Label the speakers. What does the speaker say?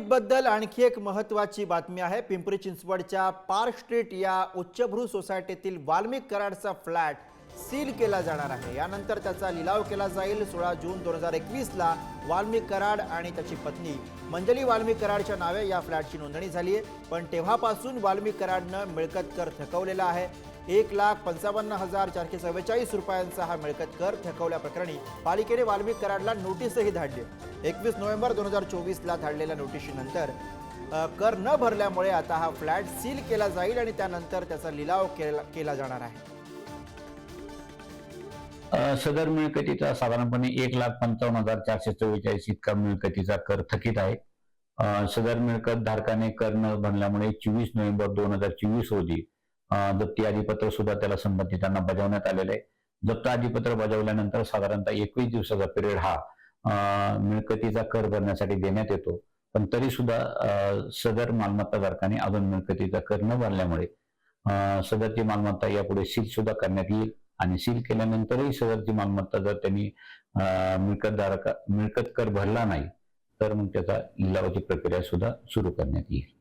Speaker 1: वाल्मिक आणखी एक महत्त्वाची बातमी आहे. पिंपरी चिंचवडच्या पार्क स्ट्रीट या उच्चभ्रू सोसायटीतील वाल्मिक कराडचा फ्लॅट सील केला जाणार आहे. यानंतर त्याचा लिलाव केला जाईल. सोळा जून दोन हजार एकवीसला वाल्मिक कराड आणि त्याची पत्नी मंजली वाल्मिक कराडच्या नावे या फ्लॅटची नोंदणी झाली आहे. पण तेव्हापासून वाल्मिक कराडनं मिळकत कर थकवलेला आहे. एक लाख पंचावन्न हजार चारशे चव्वेचाळीस रुपयांचा हा मिळकत कर थकवल्याप्रकरणी पालिकेने वाल्मिक कराडला नोटीसही धाडली एकवीस नोव्हेंबर दोन हजार चोवीसला धाडलेल्या नोटिशीनंतर कर न भरल्यामुळे आता हा फ्लॅट सील केला जाईल आणि त्यानंतर त्याचा लिलाव केला केला जाणार आहे.
Speaker 2: सदर मिळकतीचा साधारणपणे एक लाख पंचावन्न हजार चारशे चव्वेचाळीस इतका मिळकतीचा कर थकीत आहे. सदर मिळकत धारकाने कर न भरल्यामुळे चोवीस नोव्हेंबर दोन हजार चोवीस रोजी अ, जप्ती सुद्धा त्याला संबंधितांना बजावण्यात आलेलं आहे. जप्त अधिपत्र बजावल्यानंतर साधारणतः एकवीस दिवसाचा पिरियड हा मिळकतीचा कर भरण्यासाठी देण्यात येतो. पण तरी सुद्धा सदर मालमत्ता धारकाने अजून मिळकतीचा कर न भरल्यामुळे सदरची मालमत्ता यापुढे सील सुद्धा करण्यात येईल आणि सील केल्यानंतरही सदरची मालमत्ता जर त्यांनी मिळकतधारका मिळकत कर भरला नाही तर मग त्याचा लिलावाची प्रक्रिया सुद्धा सुरू करण्यात येईल.